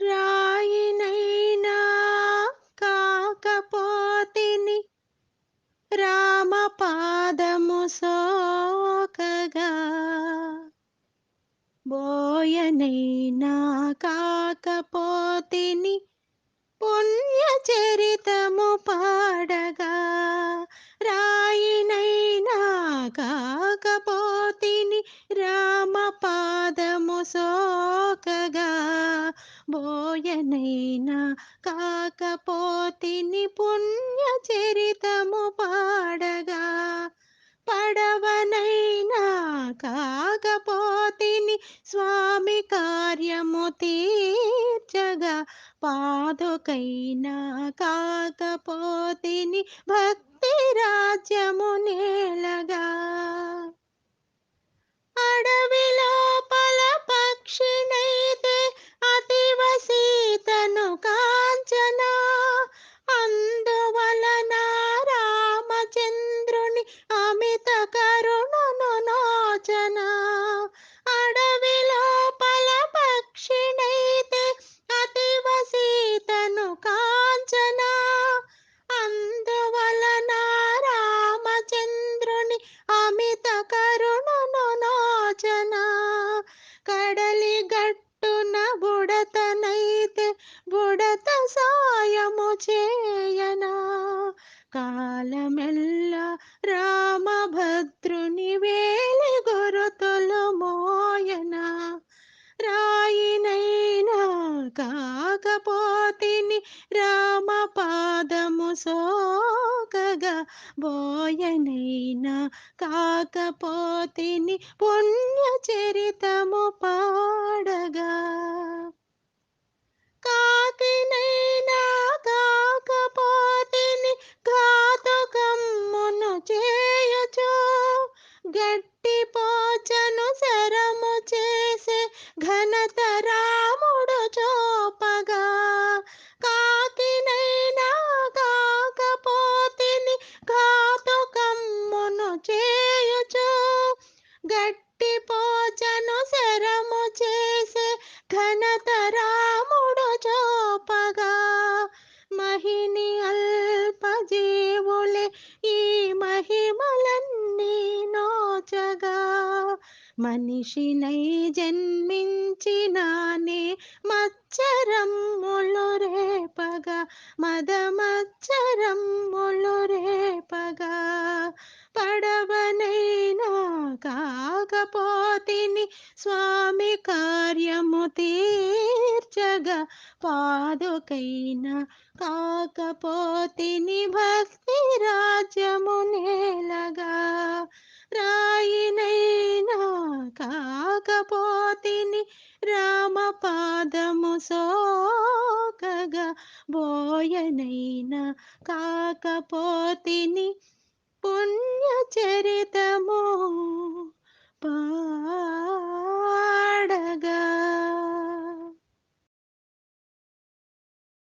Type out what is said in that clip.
రాయినైనా కాకపోతిని రామ పాదము సోకగా బోయనైనా కాకపోతిని పుణ్యచరితము పా కాకపోతిని పుణ్య చరితము పాడగా పడవనైనా కాకపోతిని స్వామి కార్యము తీర్చగా పాదుకైనా కాకపోతిని భక్తి రాజ్యము నేలగా నోచన కడలి గట్టున బుడతనైతే బుడత సాయము చేయనా? కాలమెల్ల రామభద్రుని వేలి గురుతులు మోయనా? రాయినైనా కాకపోతిని రామ పాదము సోకగా బోయనైనా కాకపోతిని పుణ్య చరితము పాడగా. కాకినైనా కాకపోతిని ఘాతుకమ్మును చేయచో. గట్టి పోచను శరము చేసే ఘనత మనిషినై జన్మించినానే మచ్చరమ్ములు రేపగా మదమచ్చరమ్ములు రేపగా. పడవనైనా కాకపోతిని స్వామి కార్యము తీర్చగా పాదుకైనా కాకపోతిని భక్తిరా పోతిని రామపాదము సోకగా బోయనైనా కాకపోతిని పుణ్యచరితము పా